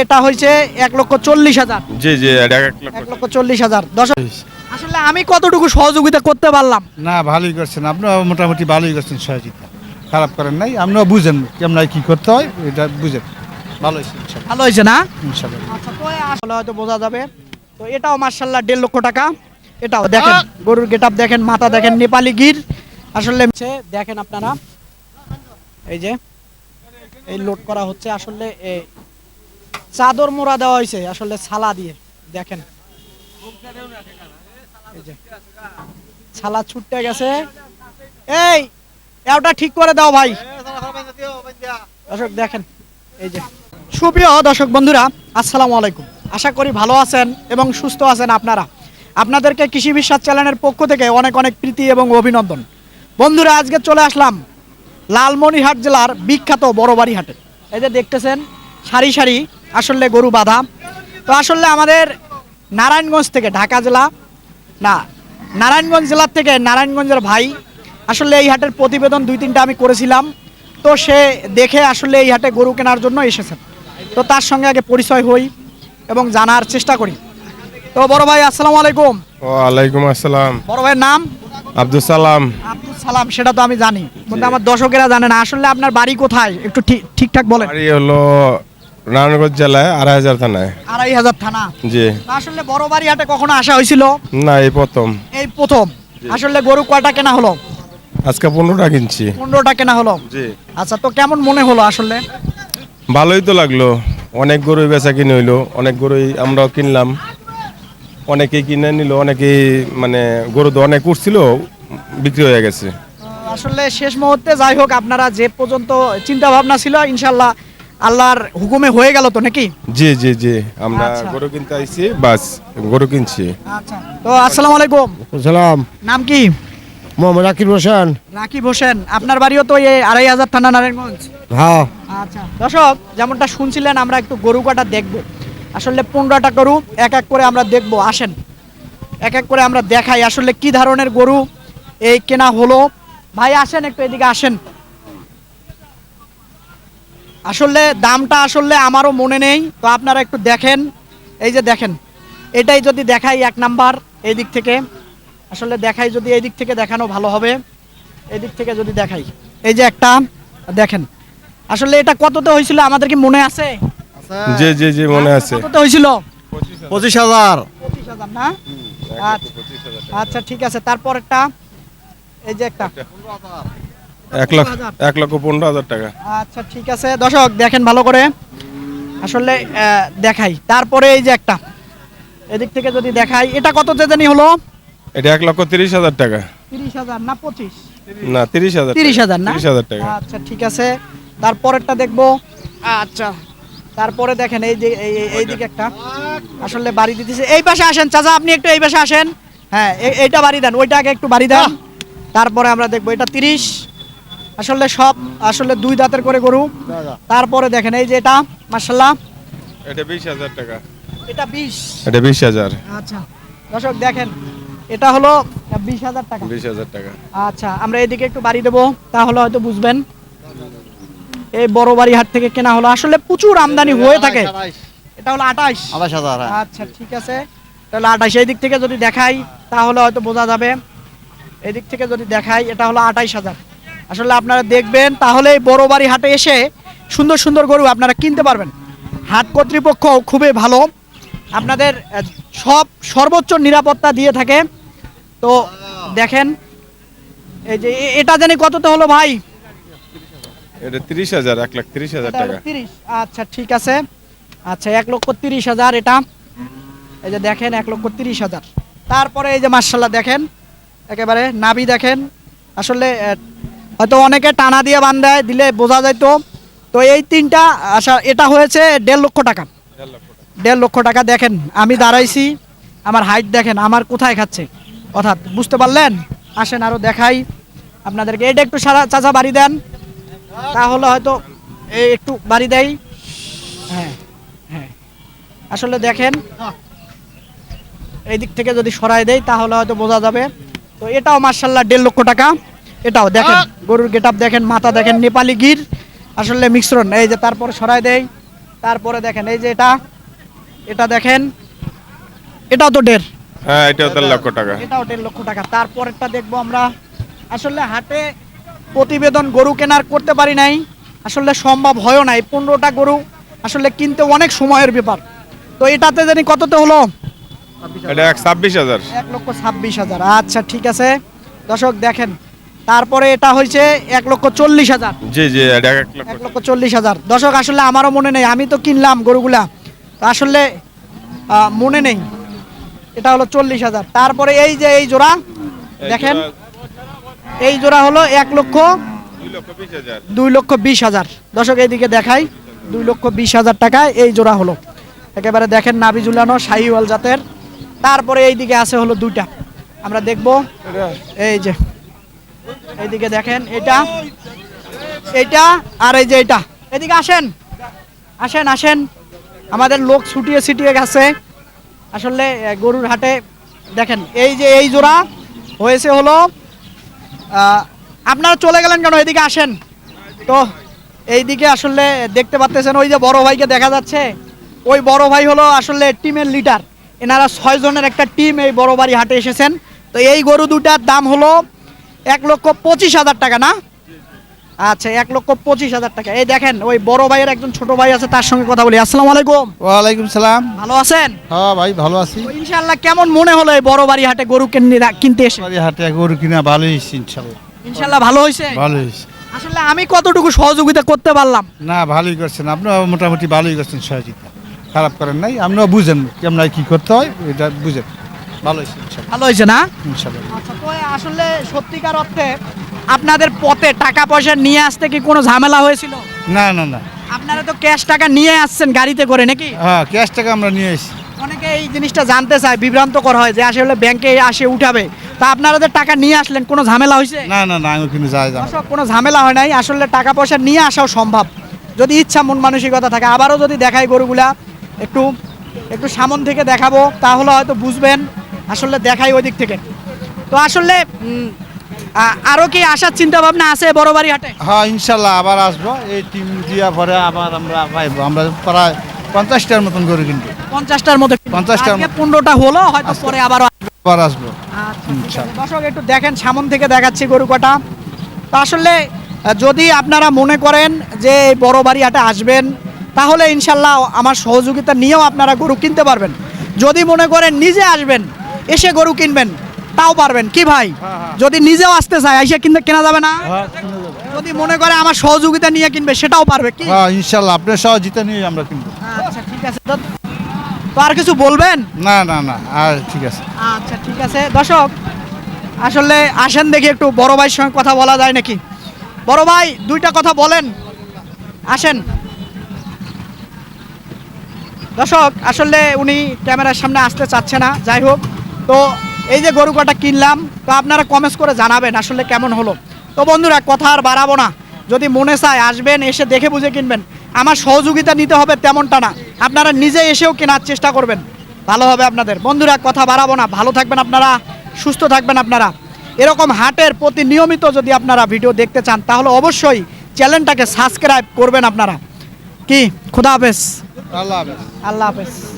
এটা হয়েছে এক লক্ষ চল্লিশ হাজার। জি জি এক এক লক্ষ চল্লিশ হাজার। দশ আসলে আমি কতটুকু সহযোগিতা করতে পারলাম? না ভালোই করছেন। আপনারা মোটামুটি ভালোই করছেন সহযোগিতা। খারাপ করেন নাই আপনারা বুঝেন কেমন কি করতে হয় এটা বুঝেন। ভালো হয়েছে ভালো হয়েছে না? আচ্ছা তো আসলে হয়তো বোঝা যাবে। তো এটাও মার্শাল্লাহ দেড় লক্ষ টাকা। এটাও দেখেন গরুর গেট দেখেন মাথা দেখেন নেপালি গির। আসলে দেখেন আপনারা এই যে এই লোড করা হচ্ছে আসলে চাদর মোড়া দেওয়া হয়েছে, আসলে ছালা দিয়ে, দেখেন। ছালা ছুটতে গেছে। এই ওটা ঠিক করে দাও ভাই। দর্শক, দেখেন, এই যে। সুপ্রিয় দর্শক বন্ধুরা, আসসালামু আলাইকুম। আশা করি ভালো আছেন এবং সুস্থ আছেন আপনারা। আপনাদেরকে কৃষি বিশ্বাস চ্যানেলের পক্ষ থেকে অনেক অনেক প্রীতি এবং অভিনন্দন। বন্ধুরা, আজকে চলে আসলাম লালমনিরহাট জেলার বিখ্যাত বড়বাড়ি হাটে এই যে দেখতেছেন, সারি সারি আসলে গরু বাঁধা। তো আসলে আমাদের নারায়ণগঞ্জ থেকে ঢাকা জেলা না নারায়ণগঞ্জ জেলার থেকে নারায়ণগঞ্জের ভাই আসলে এই হাটের প্রতিবেদন দুই তিনটা আমি করেছিলাম। তো সে দেখে আসলে এই হাটে গরু কেনার জন্য এসেছেন। তো তার সঙ্গে আগে পরিচয় হই এবং জানার চেষ্টা করি। তো বড় ভাই আসসালামু আলাইকুম। ওয়ালাইকুম আসসালাম। বড় ভাইয়ের নাম? আব্দুল সালাম। আব্দুল সালাম সেটা তো আমি জানি। কিন্তু আমার দর্শকেরা জানে না। আসলে আপনার বাড়ি কোথায়? একটু ঠিক- ঠিকঠাক বলেন। বাড়ি হলো নারায়ণগঞ্জ জেলায় আড়াই হাজার থানায়। আড়াই হাজার থানা? জি। আসলে বড় বাড়ি হাটে কখনো আসা হয়েছিল? না এই প্রথম। এই প্রথম? আসলে গরু কয়টা কেনা হলো? আজকে পনেরোটা কিনছি। পনেরোটা কেনা হলো? জি। আচ্ছা তো কেমন মনে হলো আসলে? ভালোই তো লাগল। অনেক গরুই বেচা কিনে হইল। অনেক গরুই আমরাও কিনলাম। অনেকেই কিনে নিল অনেকেই মানে গরু তো অনেক উঠছিল বিক্রি হয়ে গেছে। আসলে শেষ মুহূর্তে যাই হোক আপনারা যে পর্যন্ত চিন্তা ভাবনা ছিল ইনশাল্লাহ আল্লাহর হুকুমে হয়ে গেল তো নাকি? জি জি জি। আমরা আচ্ছা। গরু কিনতে আইছি বাস গরু কিনছি। আচ্ছা। তো আসসালামু আলাইকুম। সালাম। নাম কি? মোহাম্মদ আকিব হোসেন। রাকিব হোসেন। আপনার বাড়িও তো এই আড়াই হাজার থানা নারায়ণগঞ্জ? হ্যাঁ। আচ্ছা। দর্শক যেমনটা শুনছিলেন আমরা একটু গরু কাটা দেখব। আসলে পনেরোটা গরু এক এক করে আমরা দেখব। আসেন। এক এক করে আমরা দেখাই আসলে কি ধরনের গরু এই কেনা হলো। ভাই আসেন একটু এদিকে আসেন। আসলে দামটা আসলে আমারও মনে নেই তো আপনারা একটু দেখেন। এই যে দেখেন এটাই যদি দেখাই এক নাম্বার এই দিক থেকে। আসলে দেখাই যদি এই দিক থেকে দেখানো ভালো হবে এই দিক থেকে যদি দেখাই। এই যে একটা দেখেন আসলে এটা কততে হয়েছিল আমাদের কি মনে আছে? জি জি জি মনে আছে। কততে হয়েছিল? পঁচিশ হাজার। পঁচিশ হাজার না? আচ্ছা আচ্ছা ঠিক আছে তারপর একটা এই যে একটা। এক লাখ এক লক্ষ পনেরো হাজার টাকা। আচ্ছা ঠিক আছে। দর্শক দেখেন ভালো করে। আসলে দেখাই। তারপরে এই যে একটা। এদিক থেকে যদি দেখাই এটা কত জানি হলো? এটা এক লক্ষ তিরিশ হাজার টাকা। তিরিশ হাজার না পঁচিশ? না তিরিশ হাজার তিরিশ হাজার না? তিরিশ হাজার টাকা। আচ্ছা ঠিক আছে। তারপরেরটা দেখব। আচ্ছা। তারপরে দেখেন এই যে এই- এই- এই একটা। আসলে বাড়ি দিতেছে। এই পাশে আসেন চাচা আপনি একটু এই পাশে আসেন। হ্যাঁ এইটা বাড়ি দেন ওইটা আগে একটু বাড়ি দেন। তারপরে আমরা দেখব এটা তিরিশ। আসলে সব আসলে দুই দাঁতের করে গরু। তারপরে দেখেন এই যে এটা মার্শাল্লাহ এটা বিশ হাজার টাকা। এটা বিশ। এটা বিশ হাজার। আচ্ছা। দর্শক দেখেন এটা হলো বিশ হাজার টাকা। বিশ হাজার টাকা। আচ্ছা আমরা এদিকে একটু বাড়ি দেবো তাহলে হয়তো বুঝবেন। এই বড় বাড়ি হাট থেকে কেনা হলো। আসলে প্রচুর আমদানি হয়ে থাকে। এটা হলো আঠাশ। আঠাশ হাজার হ্যাঁ। আচ্ছা ঠিক আছে। তাহলে আঠাশ এই দিক থেকে যদি দেখাই তাহলে হয়তো বোঝা যাবে। এদিক থেকে যদি দেখাই এটা হলো আঠাইশ হাজার। আসলে আপনারা দেখবেন তাহলে বড় বাড়ি হাটে এসে সুন্দর সুন্দর গরু আপনারা কিনতে পারবেন। হাট কর্তৃপক্ষ খুবই ভালো। আপনাদের সব সর্বোচ্চ নিরাপত্তা দিয়ে থাকে। তো দেখেন এই যে এটা জানি কততে হলো ভাই? এটা তিরিশ হাজার এক লাখ তিরিশ হাজার টাকা। 30 আচ্ছা ঠিক আছে। আচ্ছা এক লক্ষ তিরিশ হাজার এটা। এই যে দেখেন এক লক্ষ তিরিশ হাজার। তারপরে এই যে মার্শাল্লাহ দেখেন একেবারে নাবি দেখেন। আসলে হয়তো অনেকে টানা দিয়ে বান্ধায়, দিলে বোঝা যাইতো। তো এই তিনটা আচ্ছা এটা হয়েছে দেড় লক্ষ টাকা। দেড় লক্ষ টাকা দেখেন, আমি দাঁড়াইছি, আমার হাইট দেখেন, আমার কোথায় খাচ্ছে। অর্থাৎ, বুঝতে পারলেন? আসেন আরও দেখাই। আপনাদেরকে এটা একটু সারা চাচা বাড়ি দেন। তাহলে হয়তো এই একটু বাড়ি দেয় হ্যাঁ হ্যাঁ। আসলে দেখেন, এই দিক থেকে যদি সরাই দেয় তাহলে হয়তো বোঝা যাবে। তো এটাও মার্শাল্লাহ দেড় লক্ষ টাকা। এটাও দেখেন গরুর গেট দেখেন মাথা দেখেন নেপালি গির। আসলে মিশ্রণ এই যে তারপর সরাই দেয় তারপরে দেখেন এই যে এটা এটা দেখেন এটাও তো দেড়। হ্যাঁ এটাও দেড় লক্ষ টাকা। এটাও দেড় লক্ষ টাকা। তারপরেরটা দেখব আমরা। আসলে হাটে প্রতিবেদন গরু কেনার করতে পারি নাই। আসলে সম্ভব হয়ও নাই। পনেরোটা গরু আসলে কিনতে অনেক সময়ের ব্যাপার। তো এটাতে জানি কততে হলো? এটা এক ছাব্বিশ হাজার। এক লক্ষ ছাব্বিশ হাজার। আচ্ছা ঠিক আছে। দর্শক দেখেন তারপরে এটা হয়েছে এক লক্ষ চল্লিশ হাজার। জি জি এক লক্ষ এক লক্ষ চল্লিশ। হাজার। দর্শক আসলে আমারও মনে নেই। আমি তো কিনলাম গরুগুলা। আসলে মনে নেই। এটা হলো চল্লিশ হাজার। তারপরে এই যে এই জোড়া দেখেন। এই জোড়া হলো এক লক্ষ দুই লক্ষ বিশ হাজার। দুই লক্ষ বিশ হাজার। দর্শক এইদিকে দেখাই। দুই লক্ষ বিশ হাজার টাকায় এই জোড়া হলো। একেবারে দেখেন নাবি ঝুলানো শাহিওয়াল জাতের। তারপরে এইদিকে আছে হলো দুইটা। আমরা দেখব। এই যে এইদিকে দেখেন, এটা এইটা আর এই যে এটা। এদিকে আসেন আসেন আসেন। আমাদের লোক ছুটিয়ে ছিটিয়ে গেছে। আসলে গরুর হাটে, দেখেন, এই যে এই জোড়া হয়েছে হলো আপনারা চলে গেলেন কেন? এদিকে আসেন। তো, এইদিকে আসলে দেখতে পাচ্ছেন ওই যে বড় ভাইকে দেখা যাচ্ছে। ওই বড় ভাই হলো আসলে টিমের লিডার। এনারা ছয় জনের একটা টিম এই বড় বাড়ি হাটে এসেছেন। তো এই গরু দুটার দাম হলো এক লক্ষ পঁচিশ হাজার টাকা না? আচ্ছা এক লক্ষ পঁচিশ হাজার টাকা। এই দেখেন ওই বড় ভাইয়ের একজন ছোট ভাই আছে তার সঙ্গে কথা বলি। আসসালামু আলাইকুম। ওয়ালাইকুম সালাম। ভালো আছেন? হ্যাঁ ভাই ভালো আছি। ইনশাআল্লাহ কেমন মনে হলো এই বড় বাড়ি হাটে গরু কিনে- কিনতে এসে? বাড়ি হাটে গরু কিনা ভালোই হয়েছে ইনশাল্লাহ ইনশাআল্লাহ ভালো হয়েছে? ভালো হয়েছে। আসলে আমি কতটুকু সহযোগিতা করতে পারলাম? না ভালোই করছেন। আপনারা মোটামুটি ভালোই করছেন সহযোগিতা। খারাপ করেন নাই আপনারা বুঝেন কেমন কি করতে হয় এটা বুঝেন। ভালো হয়েছে ভালো হয়েছে না? আচ্ছা তো আসলে সত্যিকার অর্থে আপনাদের পথে টাকা পয়সা নিয়ে আসতে কি কোনো ঝামেলা হয়েছিল? না না না। আপনারা তো ক্যাশ টাকা নিয়ে আসছেন গাড়িতে করে নাকি? হ্যাঁ ক্যাশ টাকা আমরা নিয়ে এসেছি অনেকে এই জিনিসটা জানতে চায় বিভ্রান্তকর হয় যে আসলে ব্যাংকে আসে উঠাবে। তা আপনারা যে টাকা নিয়ে আসলেন কোনো ঝামেলা হয়েছে? না না না আমি কিন্তু যাই কোনো ঝামেলা হয় নাই আসলে টাকা পয়সা নিয়ে আসাও সম্ভব। যদি ইচ্ছা মন মানসিকতা থাকে। আবারও যদি দেখাই গরুগুলা একটু একটু সামন থেকে দেখাবো তাহলে হয়তো বুঝবেন। আসলে দেখাই ওই দিক থেকে। তো আসলে উম, আ- আরও কি আসার চিন্তা ভাবনা আছে বড় বাড়ি হাটে হ্যাঁ ইনশাল্লাহ আবার আসব। এই টিম দিয়া পরে আবার আমরা পাইবো আমরা প্রায় পঞ্চাশটার মতন গরু কিনবো। পঞ্চাশটার মতো 50টার আজকে মতো। পনেরোটা হলো হয়তো পরে আসবে। আবার আসব। আচ্ছা, দর্শক একটু দেখেন সামন থেকে দেখাচ্ছি গরু কটা। তো আসলে যদি আপনারা মনে করেন যে এই বড় বাড়ি হাটে আসবেন তাহলে ইনশাল্লাহ আমার সহযোগিতা নিয়েও আপনারা গরু কিনতে পারবেন। যদি মনে করেন নিজে আসবেন এসে গরু কিনবেন তাও পারবেন। কি ভাই? যদি নিজেও আসতে চায় এসে কিনতে কেনা যাবে না? যদি মনে করে আমার সহযোগিতা নিয়ে কিনবে সেটাও পারবে কি? হ্যাঁ ইনশাল্লাহ। আপনার সহযোগিতা নিয়ে আমরা কিনবো। আচ্ছা ঠিক আছে। তো আর কিছু বলবেন? না না না। আর ঠিক আছে। আচ্ছা ঠিক আছে। দর্শক আসলে আসেন দেখি একটু। বড় ভাইয়ের সঙ্গে কথা বলা যায় নাকি? বড় ভাই দুইটা কথা বলেন। আসেন। দর্শক আসলে উনি ক্যামেরার সামনে আসতে চাচ্ছে না। যাই হোক তো এই যে গরু কটা কিনলাম তো আপনারা কমেন্টস করে জানাবেন আসলে কেমন হলো। তো বন্ধুরা কথা আর বাড়াবো না। যদি মনে চায় আসবেন এসে দেখে বুঝে কিনবেন। আমার সহযোগিতা নিতে হবে তেমনটা না। আপনারা নিজে এসেও কেনার চেষ্টা করবেন। ভালো হবে আপনাদের। বন্ধুরা কথা বাড়াবো না। ভালো থাকবেন আপনারা সুস্থ থাকবেন আপনারা। এরকম হাটের প্রতি নিয়মিত যদি আপনারা ভিডিও দেখতে চান তাহলে অবশ্যই চ্যানেলটাকে সাবস্ক্রাইব করবেন আপনারা। কি? খুদা হাফেজ। আল্লাহ হাফেজ। আল্লাহ হাফেজ।